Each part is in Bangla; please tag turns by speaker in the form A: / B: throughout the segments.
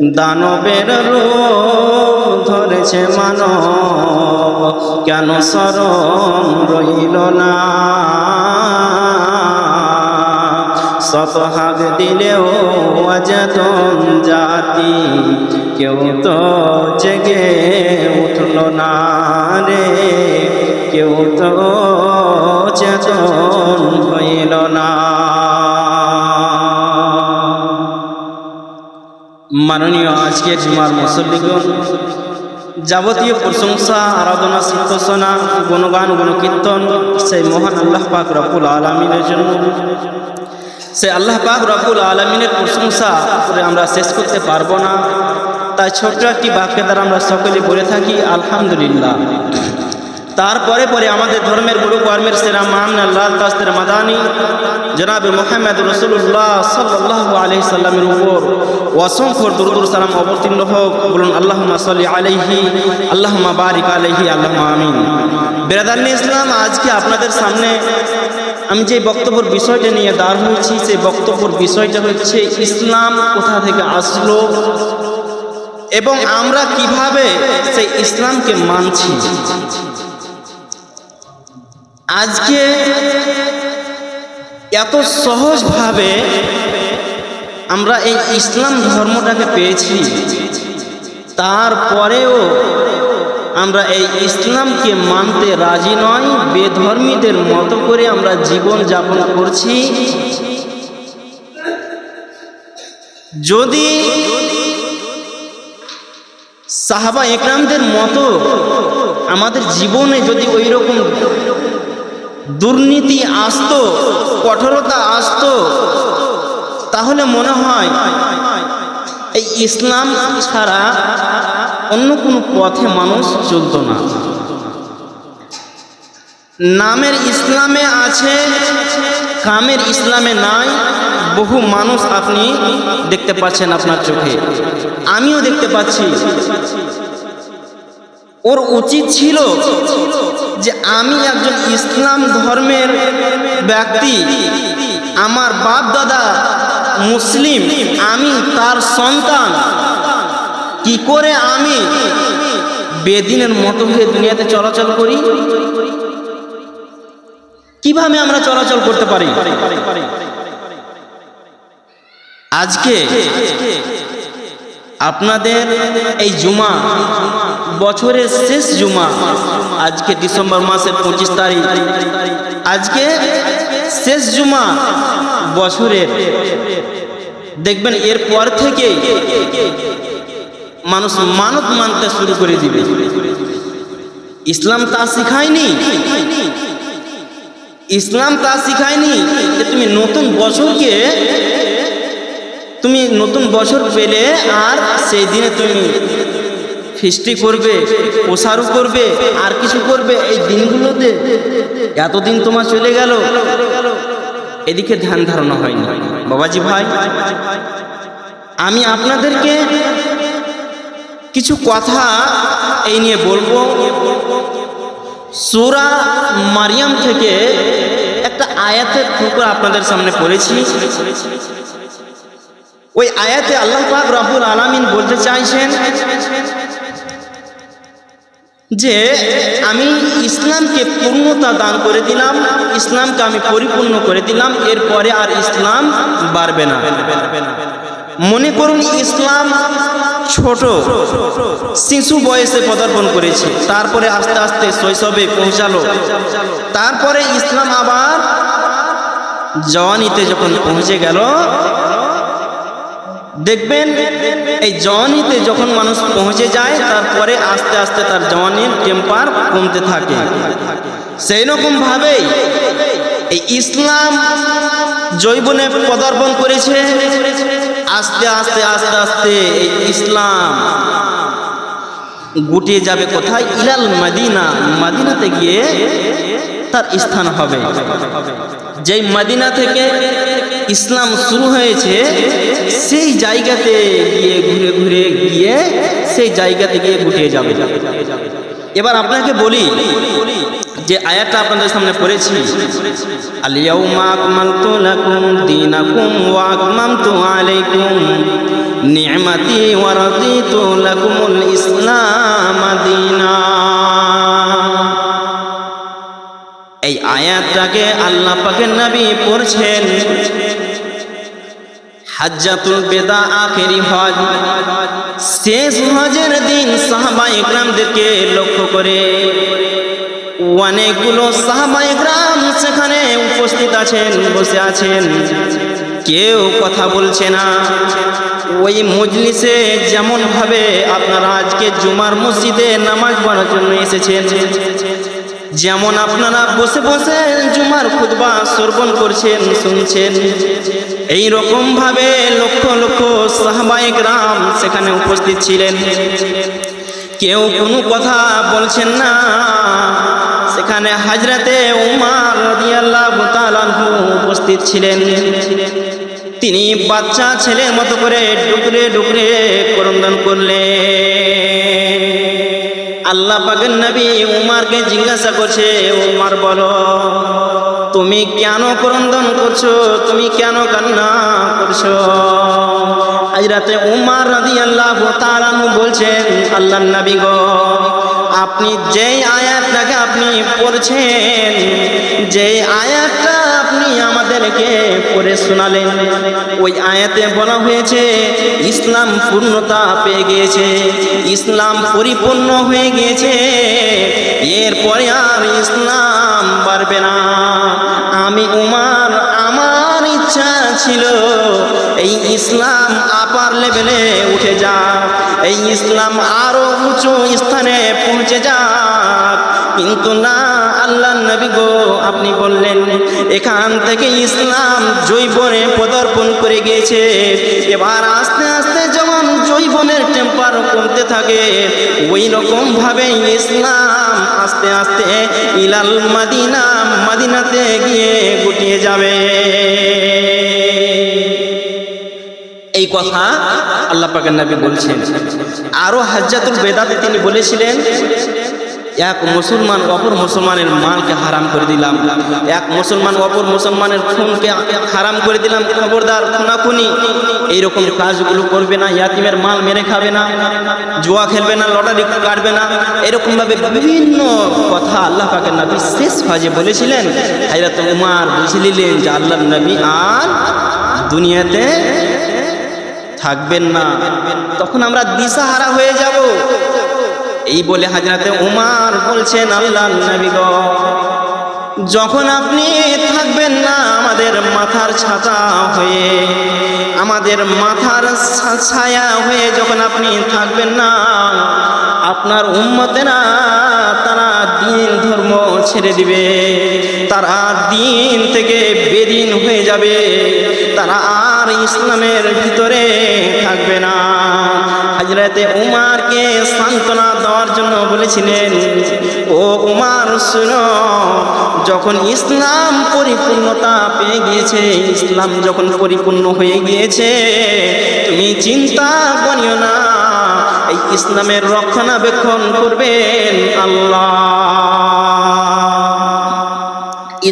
A: দানবের রূপ ধরেছে মানব, কেন সরম রইল না? শত হাত দিলেও অচেতন জাতি, কেউ তো জেগে উঠল না রে। কেউ তো চেতন হইল না। মাননীয় আজকের জুমার মুসল্লিগণ, যাবতীয় প্রশংসা, আরাধনা সিদ্ধসনা গুণগান, গুণকীর্তন সেই মহান আল্লাহ পাক রব্বুল আলমিনের জন্য। সে আল্লাহ পাক রব্বুল আলমিনের প্রশংসা আমরা শেষ করতে পারব না। তাই ছোট্ট একটি বাক্যে দ্বারা আমরা সকলে বলে থাকি, আলহামদুলিল্লাহ। তারপরে পরে আমাদের ধর্মের গুরু কর্মের সেরা মান আল্লাহ তাস্তের মাদানি, জনাবে মোহাম্মদ রসুল্লাহ সাল্লাহ আলহি সাল্লামের উপর অসংখ্য দুরুদুর সালাম অবতীর্ণ হোক। বলুন আল্লাহ সাল্লি আলহি আল্লাহ বারিক আলহি আল্লাহ আমিন। বেরাদানি ইসলাম, আজকে আপনাদের সামনে আমি যে বক্তব্যের বিষয়টা নিয়ে দাঁড় হয়েছি, সেই বক্তব্যের বিষয়টা হচ্ছে ইসলাম কোথা থেকে আসলো এবং আমরা কীভাবে সেই ইসলামকে মানছি? আজকে এত সহজভাবে আমরা এই ইসলাম ধর্মটাকে পেয়েছি, তারপরেও আমরা এই ইসলামকে মানতে রাজি নয় বেধর্মীদের মতো করে আমরা জীবন যাপন করছি। যদি সাহাবা একরামদের মতো আমাদের জীবনে যদি ওই রকম দুর্নীতি আসতো, কঠোরতা আসতো, তাহলে মনে হয় এই ইসলাম ছাড়া অন্য কোনো পথে মানুষ চলত না। নামের ইসলামে আছে, কামের ইসলামে নাই, বহু মানুষ আপনি দেখতে পাচ্ছেন আপনার চোখে। আমিও দেখতে পাচ্ছি। ওর উচিত ছিল যে আমি একজন ইসলাম ধর্মের ব্যক্তি, আমার বাপ দাদা মুসলিম, আমি তার সন্তান। কি করে আমি বেদিনের মতো হয়ে দুনিয়াতে চলাচল করি? কীভাবে আমরা চলাচল করতে পারি? আজকে আপনাদের এই জুমা বছরের শেষ জুমা, আজকে ডিসেম্বর মাসের পঁচিশ তারিখ। আজকে শেষ জুমা বছরের। দেখবেন এরপর থেকে মানুষ মানত মানতে শুরু করে দিবে। ইসলাম তা শিখায়নি। ইসলাম তা শিখায়নি যে তুমি নতুন বছরকে, তুমি নতুন বছর পেলে আর সেই দিনে তুমি ফিস্টি করবে, প্রসারও করবে, আর কিছু করবে এই দিনগুলোতে। এতদিন তোমার চলে গেল, এদিকে ধ্যান ধারণা হয়নি। বাবাজি ভাই, আমি আপনাদেরকে কিছু কথা এই নিয়ে বলব। সুরা মারিয়াম থেকে একটা আয়াতের টুকরো আপনাদের সামনে পড়েছি। ওই আয়াতে আল্লাহ পাক রব্বুল আলামিন বলতে চাইছেন যে আমি ইসলামকে পূর্ণতা দান করে দিলাম, ইসলামকে আমি পরিপূর্ণ করে দিলাম, এরপরে আর ইসলাম বাড়বে না। মনে করুন, ইসলাম ছোট, শিশু বয়সে পদার্পণ করেছে, তারপরে আস্তে আস্তে শৈশবে পৌঁছালো, তারপরে ইসলাম আবার জওয়ানিতে যখন পৌঁছে গেল, দেখবেন এই জওয়ানিতে যখন মানুষ পৌঁছে যায়, তারপরে আস্তে আস্তে তার জওয়ানির টেম্পার কমতে থাকে। সেই রকম ভাবেই এই ইসলাম জৈবনে পদার্পণ করেছে। আস্তে আস্তে আস্তে আস্তে এই ইসলাম গুটিয়ে যাবে কোথায়? ইলাল মাদিনা। মাদিনাতে গিয়ে তার স্থান হবে। যেই মাদিনা থেকে ইসলাম শুরু হয়েছে, সেই জায়গাতে গিয়ে ঘুরে ঘুরে গিয়ে সেই জায়গাতে গিয়ে গুটিয়ে যাবে। এবার আপনাকে বলি যে আয়াতটা আপনাদের সামনে পড়েছি। আলিয়াউমা আকমালতু লাকুম দীনাকুম ওয়া আকমামতু আলাইকুম নি'মাতি ওয়া রাদিতু লাকুমুল ইসলাম দীনা। আয়াতটাকে আল্লাহ পাকের নবী পড়ছেন। হাজ্জাতুল বেদা আখেরি হজ। শেষ হজের দিন সাহাবা ইকরামদেরকে লক্ষ্য করে অনেকগুলো সাহাবা ইকরাম সেখানে উপস্থিত আছেন, বসে আছেন। কেউ কথা বলছে না। ওই মজলিসে যেমন ভাবে আপনারা আজকে জুমার মসজিদে নামাজ পড়ার জন্য এসেছেন যেমন আপনারা বসে বসে জুমার খুতবা শ্রবণ করছেন, শুনছেন। এই রকম ভাবে লক্ষ লক্ষ সাহবায়ক রাম সেখানে উপস্থিত ছিলেন। কেউ কোনো কথা বলছেন না। সেখানে হাজরাতে উমার রাদিয়াল্লাহু তাআলা উপস্থিত ছিলেন। তিনি বাচ্চা ছেলের মতো করে ডুকরে ডুকরে করন্দন করলেন। আল্লাহ পাকের নবী উমারকে জিজ্ঞাসা করছে, উমার বলো, তুমি কেন ক্রন্দন করছ? তুমি কেন কান্না করছ? আজ রাতে উমার রাজি আল্লাহ তারা বলছেন আল্লাহ নবী গো আপনি যেই আয়াতটাকে আপনি পড়ছেন, যেই আয়াতটা আপনি আমাদেরকে পড়ে শোনালেন, ওই আয়াতে বলা হয়েছে, ইসলাম পূর্ণতা পেয়ে গিয়েছে, ইসলাম পরিপূর্ণ হয়ে গিয়েছে, এরপরে আর ইসলাম পারবে না। আমি উমার ইচ্ছা ছিল, এই ইসলাম আপার লেভেলে উঠে যাক, এই ইসলাম আরও উঁচু স্থানে পৌঁছে যাক। কিন্তু না, আল্লাহ নবী গো, আপনি বললেন, এখান থেকে ইসলাম জৈবনে পদার্পণ করে গিয়েছে। এবার আস্তে জৈবনের টেম্পার কমতে থাকে। ওই রকম ভাবে ইসলাম আস্তে আস্তে ইলাল মাদিনা, মাদিনাতে গিয়ে গুটিয়ে যাবে। এই কথা আল্লাহ পাকের নবী বলছেন। আরও হাজ্জাতুল বেদাতে তিনি বলেছিলেন এক মুসলমান অপর মুসলমানের মালকে হারাম করে দিলাম। এক মুসলমান অপর মুসলমানের খুনকে হারাম করে দিলাম। খবরদার, খুনাখুনি। এইরকম কাজগুলো করবে না, ইয়াতিমের মাল মেরে খাবে না, জুয়া খেলবে না, লটারি কাটবে না। এরকম ভাবে বিভিন্ন কথা আল্লাহ পাকের নবী শেষ ফাজে বলেছিলেন। হাইরাত উমার বুঝে নিলেন যে আল্লাহ নবী আর দুনিয়াতে থাকবেন না। তখন আমরা দিশাহারা হয়ে যাব। এই বলে হাজরাতে উমার বলছেন, আল্লাহ নবী যখন আপনি থাকবেন না আমাদের মাথার ছাতা হয়ে, আমাদের মাথার ছায়া হয়ে যখন আপনি থাকবেন না, আপনার উম্মতেরা তারা দিন ধর্ম ছেড়ে দিবে, তারা দিন থেকে বেদিন হয়ে যাবে, তারা আর ইসলামের ভিতরে থাকবে না। হাজরাতে উমারকে সান্ত্বনা দেওয়ার জন্য বলেছিলেন, ও উমার, শুনো, যখন ইসলাম পরিপূর্ণতা পেয়ে গিয়েছে, ইসলাম যখন পরিপূর্ণ হয়ে গিয়েছে, তুমি চিন্তা করিও না, এই ইসলামের রক্ষণাবেক্ষণ করবেন আল্লাহ।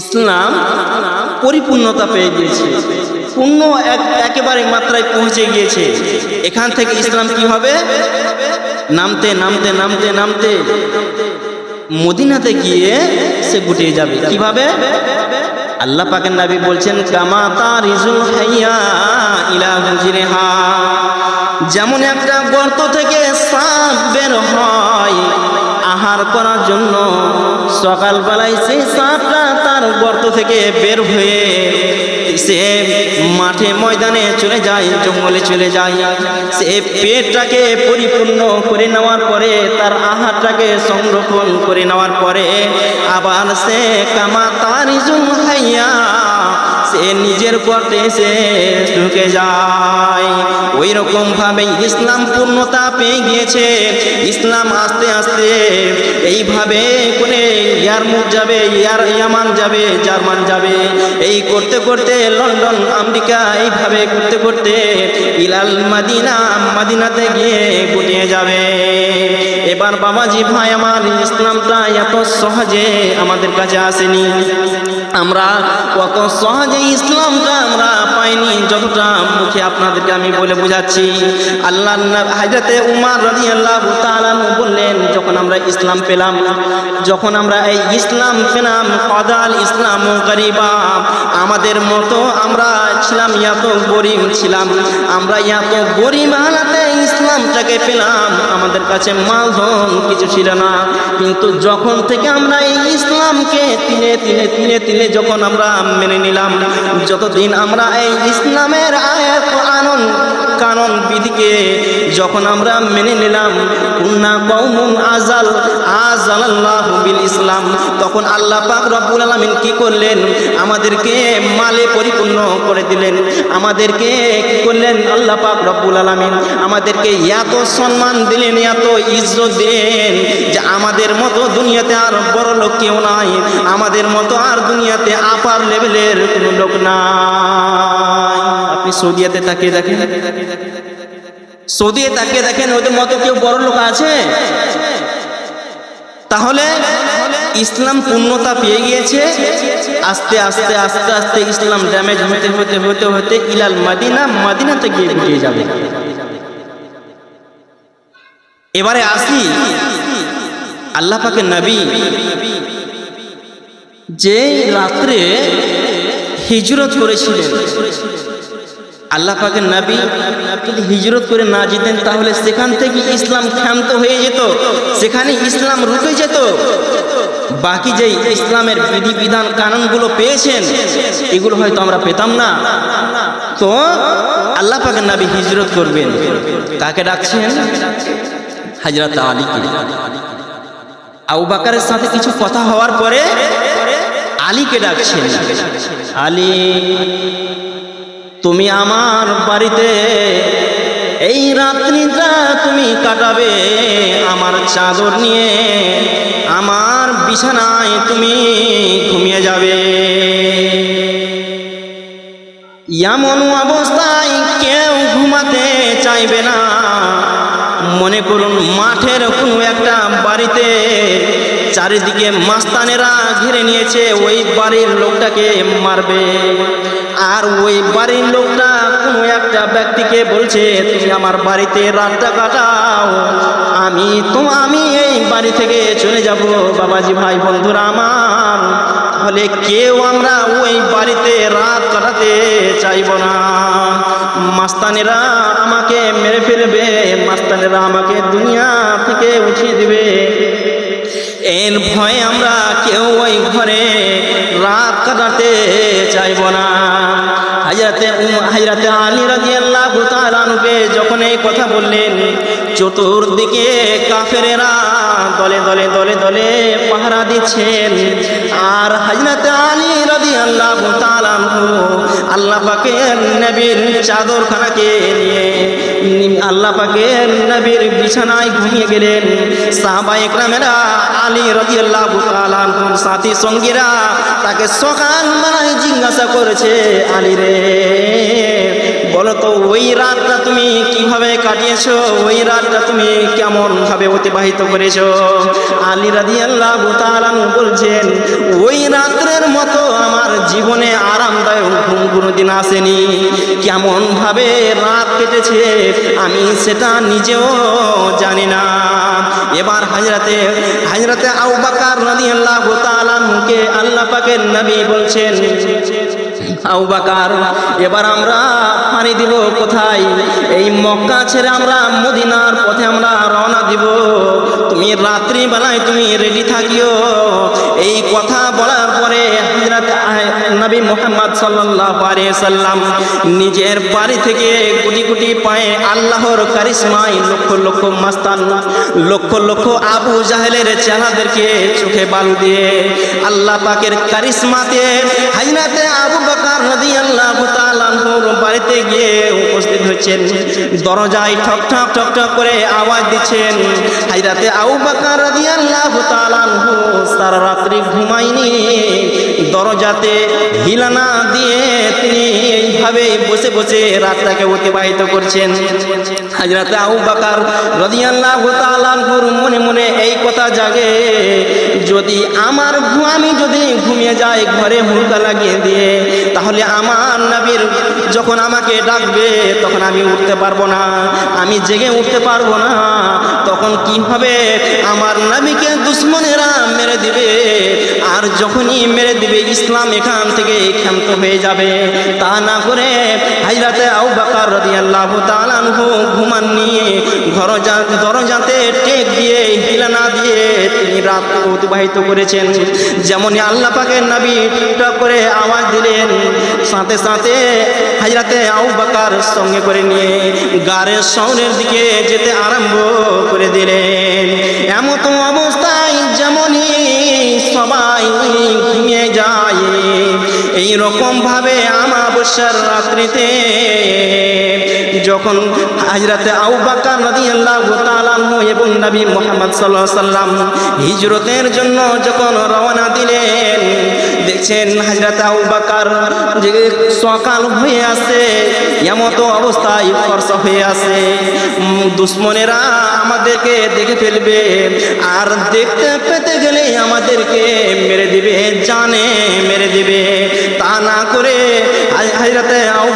A: ইসলাম পরিপূর্ণতা পেয়ে গিয়েছে। পূর্ণ এক একেবারে মাত্রায় পৌঁছে গিয়েছে। এখান থেকে ইসলাম কি হবে? নামতে নামতে নামতে নামতে মদিনাতে গিয়ে সে গুটিয়ে যাবে। কীভাবে? আল্লাহ পাকের নাবি বলছেন, কামা তারিজুল হাইয়া ইলা হুজরিহা। যেমন একটা গর্ত থেকে সাপ বের হয়, আহার করার জন্য সকালবেলায় সেই সাপটা তার গর্ত থেকে বের হয়ে সে মাঠে ময়দানে চলে যায়, জঙ্গলে চলে যায়। সে পেটটাকে পরিপূর্ণ করে নেওয়ার পরে, তার আহারটাকে সংরক্ষণ করে নেওয়ার পরে, আবার সে কামা তার সে নিজের পথে সে ঢুকে যায়। ওই রকম ভাবে ইসলাম পূর্ণতা পেয়ে গিয়েছে। ইসলাম আস্তে আস্তে এইভাবে করে ইয়ারমুখ যাবে, ইয়ার ইয়ামান যাবে, জার্মান যাবে। এই করতে করতে লন্ডন, আমেরিকা, এইভাবে করতে করতে ইলাল মাদিনা, মাদিনাতে গিয়ে গুটিয়ে যাবে। এবার বাবাজি ভাই, আমার ইসলামটা এত সহজে আমাদের কাছে আসেনি। আমরা কত সহজে ইসলামটা আমরা পাইনি যতটা মুখে আপনাদেরকে আমি বলে বোঝাচ্ছি। আল্লাহ হাজরতে উমার রাজি আল্লাহ বললেন, যখন আমরা ইসলাম পেলাম, যখন আমরা এই ইসলাম পেলাম কদাল ইসলাম গরিবা, আমাদের মতো আমরা ছিলাম, এত গরিব ছিলাম, আমরা এত গরিব হালাতে ইসলামটাকে পেলাম, আমাদের কাছে মালধন কিছু ছিল না। কিন্তু যখন থেকে আমরা এই ইসলামকে তিলে তিলে তিলে তিলে যখন আমরা মেনে নিলাম, যতদিন আমরা এই ইসলামের আয়াত আনন্দ কানন বিধিকে যখন আমরা মেনে নিলাম আজাল আজাল আল্লাহ বিল ইসলাম, তখন আল্লাহ পাক রব্বুল আলামিন কি করলেন? আমাদেরকে মালে পরিপূর্ণ করে দিলেন। আমাদেরকে কি করলেন? আল্লাহ পাক রব্বুল আলামিন আমাদেরকে এত সম্মান দিলেন, এত ইজ্জত দিলেন যে আমাদের মতো দুনিয়াতে আর বড় লোক কেউ নাই। আমাদের মতো আর দুনিয়াতে আপার লেভেলের কোনো লোক নাই। আপনি সৌদিয়াতে তাকিয়ে দেখেন। সৌদিয়ে তাকিয়ে দেখেন ওদের মতো কেউ বড় লোক আছে? তাহলে ইসলাম পূর্ণতা পেয়ে গিয়েছে? আস্তে আস্তে আস্তে আস্তে ইসলাম ড্যামেজ হতে হতে হতে হতে ইলাল মাদিনা, মাদিনাতে গিয়ে গুটিয়ে যাবে। এবারে আসি আল্লাহ পাকের নবী যে রাত্রে হিজরত করেছিলেন। আল্লাহ পাকের নবী যদি হিজরত করে না যেতেন, তাহলে সেখান থেকে ইসলাম ক্ষান্ত হয়ে যেত, সেখানে ইসলাম রুকে যেত। বাকি যেই ইসলামের বিধি বিধান কানুনগুলো পেয়েছেন, এগুলো হয়তো আমরা পেতাম না। তো আল্লাহ পাকের নবী হিজরত করবেন। কাকে ডাকছেন? হাজরত আলীকে। আবু বাকারের সাথে কিছু কথা হওয়ার পরে আলীকে ডাকছেন। আলী। তুমি আমার বাড়িতে এই রাত্রিটা তুমি কাটাবে, আমার চাদর নিয়ে আমার বিছানায় তুমি ঘুমিয়ে যাবে। এমন অবস্থায় কেউ ঘুমাতে চাইবে না। মনে করুন মাঠের কোনো একটা বাড়িতে চারিদিকে মাস্তানেরা ঘিরে নিয়েছে, ওই বাড়ির লোকটাকে মারবে। আর ওই বাড়ির লোকটা কোনো একটা ব্যক্তিকে বলছে, তুমি আমার বাড়িতে রাতটা কাটাও, আমি তো, আমি এই বাড়ি থেকে চলে যাব, বাবাজি ভাই বন্ধুরা আমার। তাহলে কেউ আমরা ওই বাড়িতে রাত কাটাতে চাইব না। মাস্তানেরা আমাকে মেরে ফেলবে, মাস্তানেরা আমাকে দুনিয়া থেকে উঠিয়ে দিবে। এর ভয়ে আমরা কেউ ওই ঘরে রাত কাটাতে চাইব না। হাজরাতে হাজরাতে আলী রাজি আল্লাহ যখন এই কথা বললেন, চতুর্দিকে কাফেরেরা দলে দলে দলে দলে পাহারা দিচ্ছেন। আর হাজরাতে আলী রাজি আল্লাহ আল্লাহ পাকের নবীর চাদরখানাকে নিয়ে আল্লাহ পাকের নবীর বিছানায় ঘুমিয়ে গেলেন। সাহাবা একরামেরা আলী রাদিয়াল্লাহু তাআলা সাথী সঙ্গীরা তাকে সকাল বেলায় জিজ্ঞাসা করেছে, আলী রে বলো তো, ওই রাতটা তুমি কীভাবে কাটিয়েছো? ওই রাতটা তুমি কেমন ভাবে অতিবাহিত করেছ? আলী রাদিয়াল্লাহু তাআলা বলছেন, ওই রাত্রের মতো আমার জীবনে আরামদায়ক ঘুম কোনোদিন আসেনি। কেমন ভাবে রাত কেটেছে আমি সেটা নিজেও জানি না। এবার হাজরাতে হাজরাতে আউ বাকার রাদিয়াল্লাহু তাআলা মুখে আল্লাহ পাকের নবী বলছেন আউ এবার আমরা পানি দিব কোথায়? এই মক্কা ছেড়ে আমরা মদিনার পথে আমরা রওনা দিব। তুমি রাত্রিবেলায় তুমি রেডি থাকিও। এই কথা হজরত নবী মোহাম্মদ সাল্লাল্লাহু সাল্লাম নিজের বাড়ি থেকে কোটি কোটি পায়ে আল্লাহর কারিশমায় লক্ষ লক্ষ মাস্তান, লক্ষ লক্ষ আবু জাহেলের চেহারাদেরকে চোখে বালু দিয়ে আল্লাহ পাকের কারিশমাতে হাজরাতে আবু বকর তাআলা আনহুর বাড়িতে গিয়ে উপস্থিত হচ্ছেন দরজায় ঠক ঠক ঠক ঠক করে আওয়াজ দিচ্ছেন। হাজরাতে আবু বকর রাদিয়াল্লাহু তাআলা সারা রাত্রি ঘুমায়নি। দরজাতে হিলানা দিয়ে তিনি এইভাবে বসে বসে রাতটাকে অতিবাহিত করছেন। হাজরাতে আবু বাকার রাদিয়াল্লাহু তাআলার মনে মনে এই কথা জাগে, যদি আমার আমি যদি ঘুমিয়ে যাই, ঘরে হুড়কা লাগিয়ে দিয়ে, তাহলে আমার নাবির যখন আমাকে ডাকবে, তখন আমি উঠতে পারব না। আমি জেগে উঠতে পারব না। তখন কি হবে? আমার নবীকে দুশ্মনেরা মেরে দিবে। আর যখনই মেরে দিবে ইসলাম এখান থেকে ক্ষান্ত হয়ে যাবে। তা না করে হাজরাতে আউ বাকার রাদিয়াল্লাহু তালানহু ঘুমান ঘুমাননি ঘরজা দরজাতে টেক দিয়ে, হিলা না দিয়ে তিনি রাত অতিবাহিত করেছেন। যেমনই আল্লাহ পাকের নবী টুকটাক করে আওয়াজ দিলেন, সাথে সাথে হাজরাতে আউ বাকার সঙ্গে করে নিয়ে গাড়ের শহরের দিকে যেতে আরম্ভ করে দিলেন। এমত অবস্থায় যেমনই সবাই ঘুমিয়ে যায় এই রকম ভাবে আমাবস্যার রাত্রিতে যখন হাজরাতে আউ বাকার রাদিয়াল্লাহু তাআলা এবং নবী মুহাম্মদ আলাইহি সাল্লাম হিজরতের জন্য যখন রওনা দিলেন দেখছেন হাজরাতে আউ বাকার যে সকাল হয়ে আসে এমতো অবস্থায় ফর্সা হয়ে উম, দুশ্মনেরা আমাদেরকে দেখে ফেলবে আর দেখতে পেতে গেলে আমাদেরকে মেরে দিবে, জানে মেরে দিবে। তা না করে আউ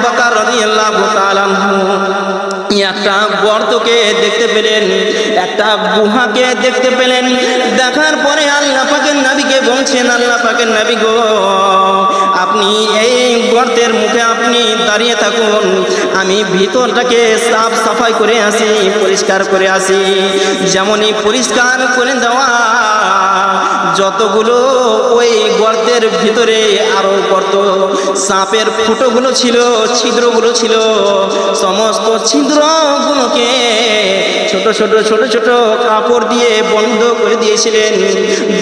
A: একটা বর্তকে দেখতে পেলেন, একটা গুহাকে দেখতে পেলেন। দেখার পরে আল্লাহ পাকের নাবিকে বলছেন, আল্লাহ পাকের নাবি গো আপনি এই গর্তের মুখে আপনি দাঁড়িয়ে থাকুন। আমি ভিতরটাকে সাফ সাফাই করে আসি, পরিষ্কার করে আসি। যেমনই পরিষ্কার করে দেওয়া, যতগুলো ওই গর্তের ভিতরে আরও গর্ত, সাপের ফুটোগুলো ছিল, ছিদ্রগুলো ছিল, সমস্ত ছিদ্রগুলোকে ছোট ছোট ছোট ছোট কাপড় দিয়ে বন্ধ করে দিয়েছিলেন।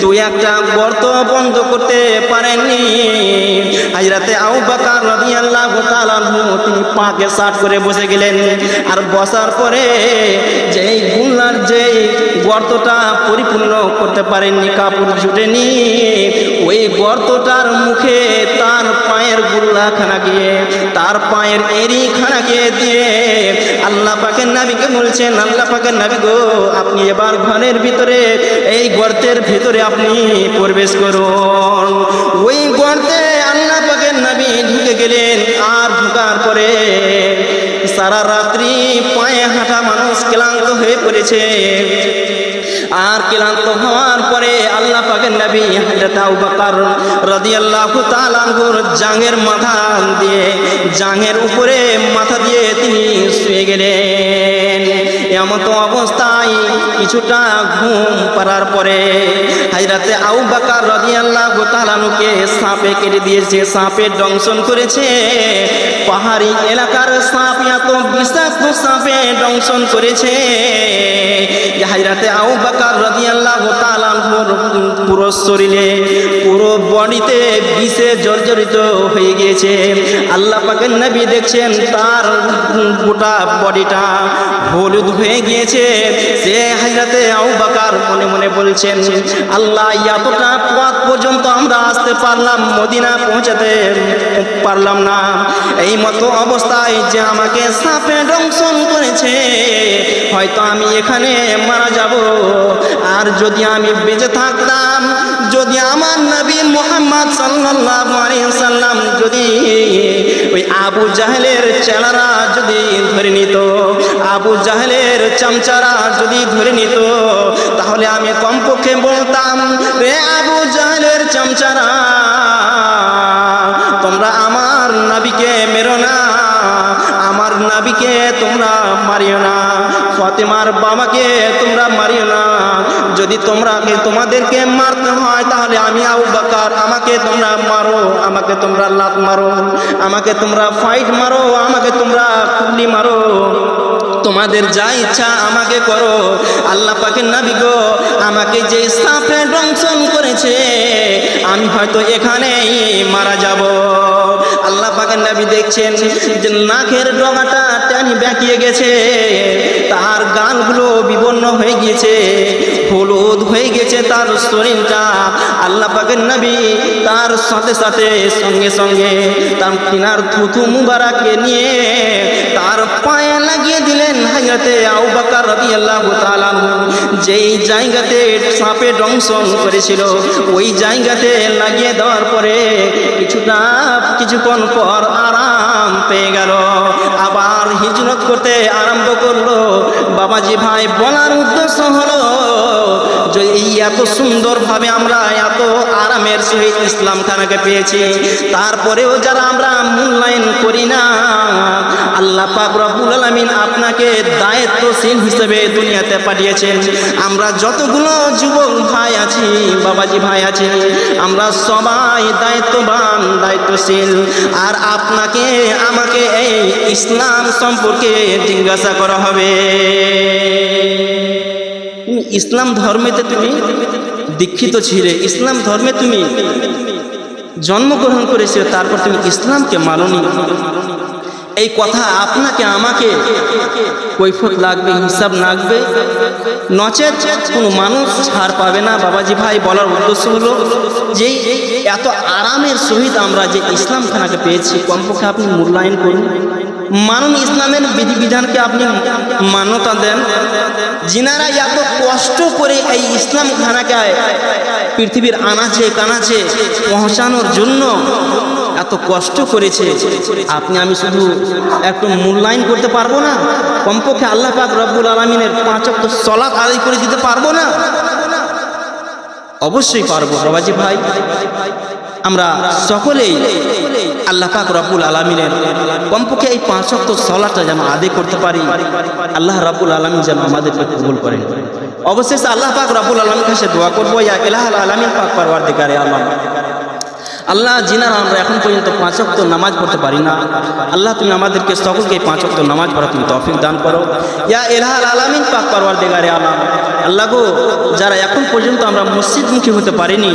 A: দুই একটা গর্ত বন্ধ করতে পারেননি। হাজরাতে আউ বাকার রাদিয়াল্লাহু তাআলা তিনি পাকে সাট করে বসে গেলেন। আর বসার পরে যেই গুল্লার যেই গর্তটা পরিপূর্ণ করতে পারেননি, কাপড় জুটেনি, ওই গর্তটার মুখে তার পায়ের গুল্লাখানা গিয়ে, তার পায়ের এরি খানাকে দিয়ে আল্লাহ পাকের নাবিকে বলছেন, আল্লাহ পাকের নাবি গো, আপনি এবার ঘরের ভিতরে, এই গর্তের ভিতরে আপনি প্রবেশ করুন। ওই গর্তে আল্লাহ পাকের নাবি ঢুকে গেলেন আর ঢুকার পরে সারা রাত্রি পায়ে হাঁটা মানুষ ক্লান্ত হয়ে পড়েছে। আর ক্লান্ত হওয়ার পরে আল্লাহ পাকের নবী হযরত আবু বকর রাদিয়াল্লাহু তাআলা আনহুর জাঙ্গের মাথা দিয়ে, জাঙ্গের উপরে মাথা দিয়ে তিনি শুয়ে গেলেন। এমত অবস্থায় কিছুটা ঘুম পাড়ার পরে হাজরাতে আবু বকর রাদিয়াল্লাহু আনহুকে সাপে কেটে দিয়েছে, সাপে দংশন করেছে। পাহাড়ি এলাকার সাপ এত বিষাক্ত সাপে দংশন করেছে। যে হাজরাতে আবু বকর রাদিয়াল্লাহু তাআলা পুরো শরীরে, পুরো বডিতে বিষে জর্জরিত হয়ে গিয়েছে। আল্লাহ পাকের নবী দেখছেন, তার গোটা বডিটা হলুদ হয়ে গিয়েছে। সে হাজরাতে আউ বাকার মনে মনে বলছেন, আল্লাহ, এতটা পথ পর্যন্ত আমরা আসতে পারলাম মদিনা পৌঁছাতে পারলাম না। এই মতো অবস্থায় যে আমাকে সাপে দংশন করেছে, হয়তো আমি এখানে মারা যাব। আর যদি আমি বেঁচে থাকতাম, যদি আমার নবীন মোহাম্মদ সাল্লাল্লাহু সাল্লাম যদি ওই আবু জাহেলের চেলারা যদি ধরে নিত আবু জাহেলের চামচারা যদি ধরে নিত, তাহলে আমি কমপক্ষে বলতাম, রে আবু জাহেলের চামচারা, তোমরা আমার নাবিকে মেরো না, আমার নাবিকে তোমরা মারিও না, ফতেমার বাবাকে তোমরা মারিও না, যদি তোমরা তোমাদেরকে মারতে হয়, তাহলে আমি আবু বাকার, আমাকে তোমরা মারো, আমাকে তোমরা লাত মারো, আমাকে তোমরা ফাইট মারো, আমাকে তোমরা কুলি মারো। তোমাদের যা ইচ্ছা আমাকে করো। আল্লাহ পাকের নাবি গো, আমাকে যে স্থাপে দংশন করেছে, আমি হয়তো এখানেই মারা যাব। নাবি দেখছেন যে নাকের ডগাটা টানি বেঁকিয়ে গেছে, তার গানগুলো বিবর্ণ হয়ে গিয়েছে, হলুদ হয়ে গেছে তার শরীরটা। আল্লাহ পাকের নবী তার সাথে সাথে সঙ্গে সঙ্গে তার তিনার থুথু মুবারাকে নিয়ে তার পায়ে লাগিয়ে দিলেন হাজরতে আউ বাকার রবি আল্লাহ তালাম যেই জায়গাতে সাপে দংশন করেছিল, ওই জায়গাতে লাগিয়ে দেওয়ার পরে কিছুটা কিছুক্ষণ পর আরাম পেয়ে গেল। আবার হিজরত করতে আরম্ভ করল। বাবাজি ভাই বলার উদ্দেশ্য হলো এত সুন্দরভাবে আমরা এত আরামের সহিত ইসলাম খানাকে পেয়েছি, তারপরেও যারা আমরা মূল্যায়ন করি না, আল্লাহ পাক রব্বুল আলামিন আপনাকে দায়িত্বশীল হিসেবে দুনিয়াতে পাঠিয়েছেন। আমরা যতগুলো যুবক ভাই আছি, বাবাজি ভাই আছি, আমরা সবাই দায়িত্ববান, দায়িত্বশীল। আর আপনাকে, আমাকে এই ইসলাম সম্পর্কে জিজ্ঞাসা করা হবে। ইসলাম ধর্মেতে তুমি দীক্ষিত ছিলে, ইসলাম ধর্মে তুমি জন্মগ্রহণ করেছিলে, তারপর তুমি ইসলামকে মাননি। এই কথা আপনাকে, আমাকে কৈফত লাগবে, হিসাব লাগবে। নচেত কোনো মানুষ ছাড় পাবে না। বাবাজি ভাই, বলার উদ্দেশ্য হলো যে, এত আরামের সহিত আমরা যে ইসলাম খানাকে পেয়েছি, কমপক্ষে আপনি মূল্যায়ন করুন। মানুন ইসলামের বিধিবিধানকে আপনি মান্যতা দেন। যিনারা এত কষ্ট করে এই ইসলাম খানাকে পৃথিবীর আনাচে কানাচে পৌঁছানোর জন্য এত কষ্ট করেছে, আপনি আমি শুধু একটু মূল্যায়ন করতে পারব না? কমপক্ষে আল্লাহ পাক রব্বুল আলমিনের পাঁচ অক্ট সলাপ আদায় করে দিতে পারব না? অবশ্যই পারব। বাবাজি ভাই, আমরা সকলেই আল্লাহ পাক রব্বুল আলমিনের কমপক্ষে এই পাঁচ অক্ট সলাটা যেন আদায় করতে পারি। আল্লাহ রাব্বুল আলমিন যেন আমাদেরকে কবুল করেন। অবশেষে আল্লাহ পাক রব্বুল আলমীর কাছে দোয়া করব, ইয়া ইলাহ আলমিন, পাক পারওয়ার দিকারে আল্লাহ আল্লাহ জিনারা, আমরা এখন পর্যন্ত পাঁচ অক্ত নামাজ পড়তে পারি না। আল্লাহ, তুমি আমাদেরকে সকলকে পাঁচ অক্ত নামাজ পড়া তুমি তফিক দান করো। ইয়া এলহাল আলামিন, পাক পারওয়ার দেগারে আলাম আল্লাহ গো, যারা এখন পর্যন্ত আমরা মসজিদমুখী হতে পারিনি,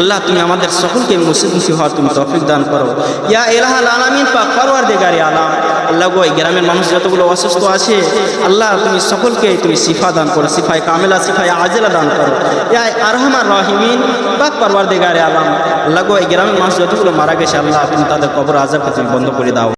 A: আল্লাহ তুমি আমাদের সকলকে মসজিদমুখী হওয়ার তুমি তফিক দান করো। ইয়া এলহাল আলামিন, পা পাক পারওয়ার দেগারে আলাম। আল্লাহ গো, এই গ্রামের মানুষ যতগুলো অসুস্থ আছে, আল্লাহ তুমি সকলকে তুমি সিফা দান করো, শিফায় কামেলা, শিফায় আজেলা দান করো। ইয়া আরহামার রহিমিন পাক পারওয়ার দেগারে আলাম। আল্লাহ গো, এই গ্রামের মানুষ যতগুলো মারা গেছে, আল্লাহ তুমি তাদের কবর আজাবকে তুমি বন্ধ করে দাও।